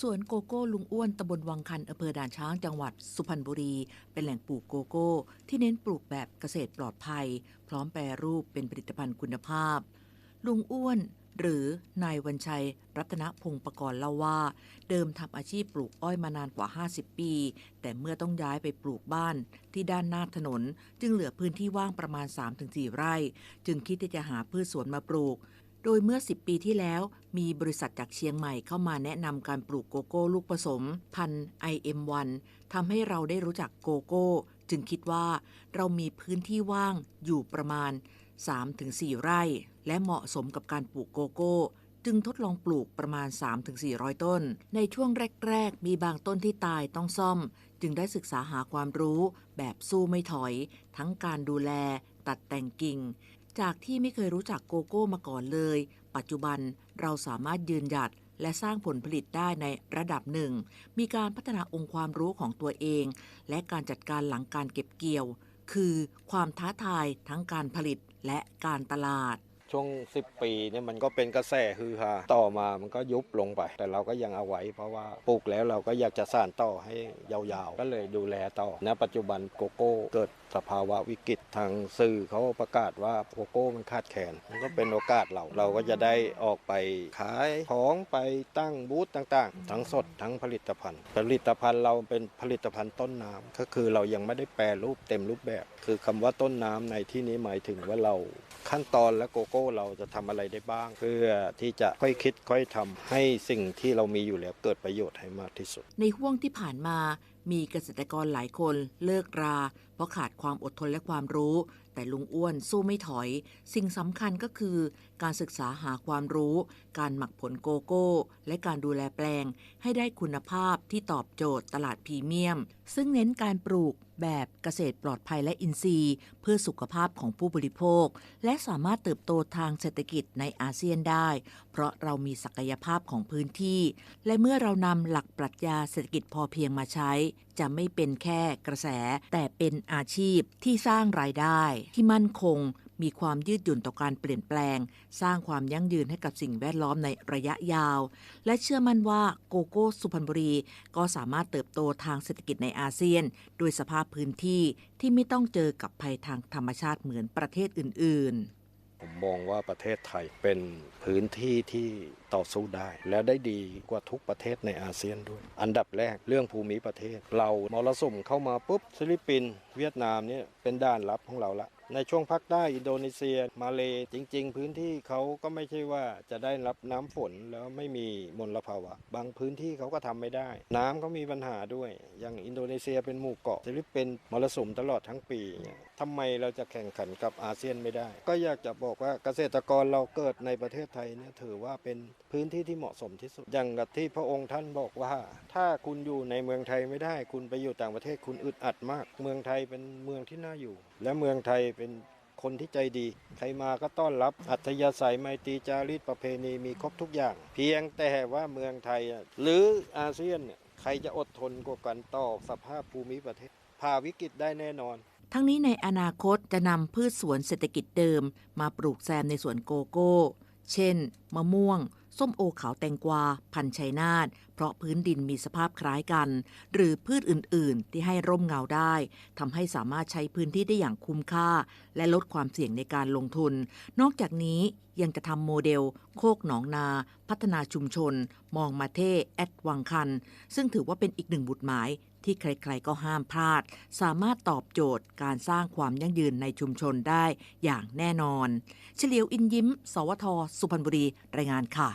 สวนโกโก้ลุงอ้วนตำบลวังคันอำเภอด่านช้างจังหวัดสุพรรณบุรี เป็นแหล่งปลูกโกโก้ ที่เน้นปลูกแบบเกษตรปลอดภัย พร้อมแปรรูปเป็นผลิตภัณฑ์คุณภาพ ลุงอ้วน หรือนายวันชัย รัตนพงศ์ประกรณ์เล่าว่า เดิมทำอาชีพปลูกอ้อยมานานกว่า 50 ปี แต่เมื่อต้องย้ายไปปลูกบ้าน ที่ด้านหน้าถนน จึงเหลือพื้นที่ว่างประมาณ 3-4 ไร่ จึงคิดที่จะหาพืชสวนมาปลูก โดยเมื่อ 10 ปีที่แล้ว มีบริษัทจากเชียงใหม่เข้ามาแนะนำการปลูกโกโก้ลูกผสม พันธุ์ IM1 ทำให้เราได้รู้จักโกโก้ จึงคิดว่าเรามีพื้นที่ว่างอยู่ประมาณ 3-4 ไร่ และเหมาะสมกับการปลูกโกโก้จึงทดลองปลูกประมาณ 3-400 ต้น ในช่วงแรก ๆ มีบางต้นที่ตายต้องซ่อม จึงได้ศึกษาหาความรู้แบบสู้ไม่ถอย ทั้งการดูแล ตัดแต่งกิ่ง จากที่ไม่เคยรู้จักโกโก้มาก่อนเลย ปัจจุบันเราสามารถยืนหยัดและสร้างผลผลิตได้ในระดับหนึ่ง มีการพัฒนาองค์ความรู้ของตัวเอง และการจัดการหลังการเก็บเกี่ยว คือความท้าทายทั้งการผลิตและการตลาด ช่วง 10 ปีเนี่ยมันก็เป็นกระแสฮือฮาต่อมามันก็ยุบลงไป แต่เราก็ยังเอาไว้ เพราะว่าปลูกแล้วเราก็อยากจะสานต่อให้ยาวๆ ก็เลยดูแลต่อณปัจจุบันโกโก้เกิดสภาวะวิกฤตทางสื่อเขาประกาศว่าโกโก้มันขาดแคลนมันก็เป็นโอกาสเราเราก็จะได้ออกไปขายของไปตั้งบูธต่างๆ ทั้งสดทั้งผลิตภัณฑ์ ผลิตภัณฑ์เราเป็นผลิตภัณฑ์ต้นน้ำก็คือเรายังไม่ได้แปรรูปเต็มรูปแบบ คือคำว่าต้นน้ำในที่นี้หมายถึงว่าเรา ขั้นตอนและโกโก้เราจะทำอะไรได้บ้าง เพื่อที่จะค่อยคิดค่อยทำให้สิ่งที่เรามีอยู่แล้วเกิดประโยชน์ให้มากที่สุด ในห่วงที่ผ่านมา มีเกษตรกรหลายคนเลิกรา เพราะขาดความอดทนและความรู้ แต่ลุงอ้วนสู้ไม่ถอย สิ่งสำคัญก็คือ การศึกษาหาความรู้ การหมักผลโกโก้ และการดูแลแปลง ให้ได้คุณภาพที่ตอบโจทย์ตลาดพรีเมียม ซึ่งเน้นการปลูกแบบเกษตรปลอดภัยและอินทรีย์ เพื่อสุขภาพของผู้บริโภค และสามารถเติบโตทางเศรษฐกิจในอาเซียนได้ เพราะเรามีศักยภาพของพื้นที่ และเมื่อเรานำหลักปรัชญาเศรษฐกิจพอเพียงมาใช้จะไม่เป็นแค่กระแส แต่เป็นอาชีพที่สร้างรายได้ที่มั่นคง มีความยืดหยุ่นต่อการเปลี่ยนแปลง สร้างความยั่งยืนให้กับสิ่งแวดล้อมในระยะยาว และเชื่อมั่นว่าโกโก้สุพรรณบุรี ก็สามารถเติบโตทางเศรษฐกิจในอาเซียนด้วยสภาพพื้นที่ที่ไม่ต้องเจอกับภัยทางธรรมชาติเหมือนประเทศอื่น ๆ ผมมองว่าประเทศไทยเป็นพื้นที่ที่ต่อสู้ได้ และได้ดีกว่าทุกประเทศในอาเซียนด้วย อันดับแรกเรื่องภูมิประเทศ เรามรสุมเข้ามาปุ๊บฟิลิปปินส์เวียดนามเนี่ยเป็นด้านรับของเราละ ในช่วงภาคใต้อินโดนีเซีย มาเลจริง ๆ พื้นที่เขาก็ไม่ใช่ว่าจะได้รับน้ำฝนแล้วไม่มีมลภาวะ บางพื้นที่เขาก็ทำไม่ได้ น้ำเขามีปัญหาด้วย อย่างอินโดนีเซียเป็นหมู่เกาะฟิลิปปินมรสุมตลอดทั้งปีเนี่ยทำไมเราจะแข่งขันกับอาเซียนไม่ได้ ก็อยากจะบอกว่าเกษตรกรเราเกิดในประเทศไทยเนี่ยถือว่าเป็นพื้นที่ที่เหมาะสมที่สุด อย่างกับที่พระองค์ท่านบอกว่า ถ้าคุณอยู่ในเมืองไทยไม่ได้ คุณไปอยู่ต่างประเทศคุณอึดอัดมาก เมืองไทยเป็นเมืองที่น่าอยู่ และเมืองไทยเป็นคนที่ใจดี ใครมาก็ต้อนรับอัธยาศัยไมตรีจารีตประเพณีมีครบทุกอย่าง เพียงแต่ว่าเมืองไทย หรืออาเซียนใครจะอดทนกว่ากันต่อสภาพภูมิประเทศพาวิกฤตได้แน่นอน ทั้งนี้ในอนาคตจะนำพืชสวนเศรษฐกิจเดิม มาปลูกแซมในสวนโกโก้ เช่น มะม่วง ส้มโอขาวแตงกวา พันชัยนาทเพราะพื้นดินมีสภาพคล้ายกัน หรือพืชอื่น ๆ ที่ให้ร่มเงาได้ทำให้สามารถใช้พื้นที่ได้อย่างคุ้มค่า และลดความเสี่ยงในการลงทุน นอกจากนี้ ยังจะทำโมเดล โคกหนองนา พัฒนาชุมชน มองมาเท่แอดวังคัน ซึ่งถือว่าเป็นอีกหนึ่งบุตรหมายที่ใครๆก็ห้ามพลาด สามารถตอบโจทย์การสร้างความยั่งยืนในชุมชนได้อย่างแน่นอน เฉลียวอินยิ้ม สวท สุพรรณบุรี รายงานค่ะ